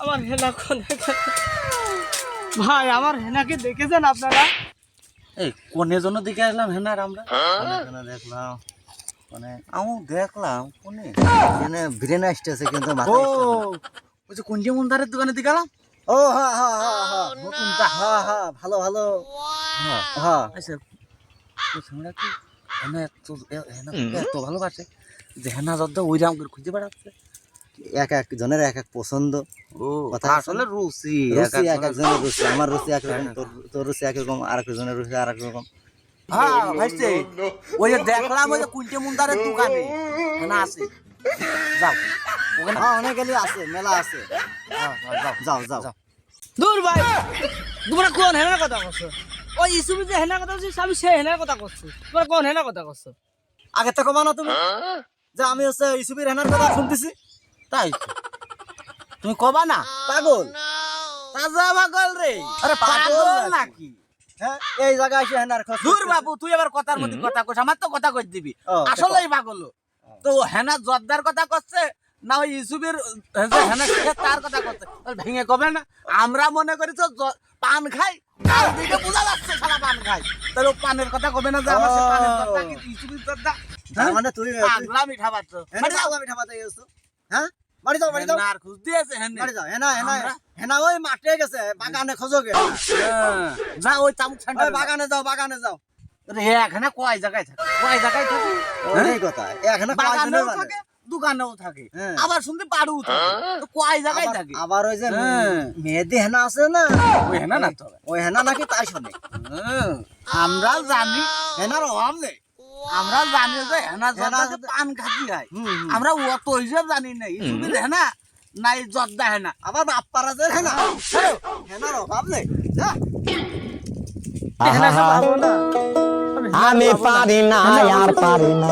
আমার হেনা কোন ভাই আমার হেনাকে দেখেছেন আপনারা? এই কোনের জন্য দিকে আসলাম হেনার আমরা? দেখলাম? মানে আমি দেখলাম কোনে? এখানে ব্রেন আসতেছে কিন্তু ও। ওই যে কোনটি মন্দারের দোকানে দিকে গেলাম? ও হ্যাঁ হ্যাঁ হ্যাঁ হ্যাঁ নতুনটা হ্যাঁ হ্যাঁ ভালো ভালো। হ্যাঁ হ্যাঁ আচ্ছা কি? হেনা এত এ- হেনা এত ভালোবাসে যে হেনা যদ্দ ওই রাম করে খুঁজে বেড়াচ্ছে। এক এক জনের এক এক পছন্দ। কথা আসলে রুচি রুচি এক একজনের রুচি। আমার রুচি এক রকম তোর রুচি এক রকম আর একজনের রুচি আর এক রকম। হ্যাঁ ভাইছে ওই যে দেখলাম ওই যে কুলটে মুন্দারের দোকানে। হেনা আছে। যাও। ওখানে হ্যাঁ অনেক গেলে আছে মেলা আছে। হ্যাঁ, হ্যাঁ, যাও। যাও যাও। দূর ভাই তোমরা কোন হেনার কথা করছ? ওই ইসুবি যে হেনার কথা আমি হেনার কথা করছি। তোমরা কোন হেনার কথা করছ? আগে তো কমানো তুমি। যে আমি হচ্ছে ইসুবির হেনার কথা শুনতেছি। তাই? তুমি কবা না? পাগল? তাজা পাগল রে। আরে পাগল নাকি? হ্যাঁ এই জায়গায় এসে হেনার খোঁজ দূর বাবু তুই এবার কথার মধ্যে কথা কইস আমার তো কথা কই দিবি। আসলেই পাগল তো হেনা জর্দার কথা করছে না ওই হেনা তার কথা করছে ভেঙে কবে না? আমরা মনে করি তো পান খাই তার দিকে বোঝা যাচ্ছে সারা পান খাই। তাহলে পানের কথা কবে না যে আমার সে পানের জর্দা কি ইউসুফের জর্দা? মানে তুই তুই- পাগলা মিঠা বাচ্চ হেনা মিঠা হ্যাঁ? বাড়ি যাও বাড়ি যাও আর খুঁজ দিয়েছে হেনে। বাড়ি যাও হেনা হেনা হেনা ওই মাঠে গেছে বাগানে খোঁজো গে যা ওই চামুক বাগানে যাও বাগানে যাও। রে এখানে কয় জায়গায় থাকে কয় জায়গায় থাকে। এই কথা এখানে বাগানেও থাকে দোকানেও থাকে। আবার শুনতে থাকে। তো কয় জায়গায় থাকে। আবার ওই যে। মেহেদি হেনা আছে না? ওই হেনা না তো ওই হেনা নাকি তাই শোনে? আমরা জানি। হেনার অভাব নেই আমরা জানি যে হেনা জর্দাকে পান খাতি হয়। আমরা অত হিসাব জানি না ইসুবির হেনা নাই জর্দা হেনা। আবার বাপ্পারা যে হেনা। হেনার অভাব নেই। আমি পারি না। আর পারি না।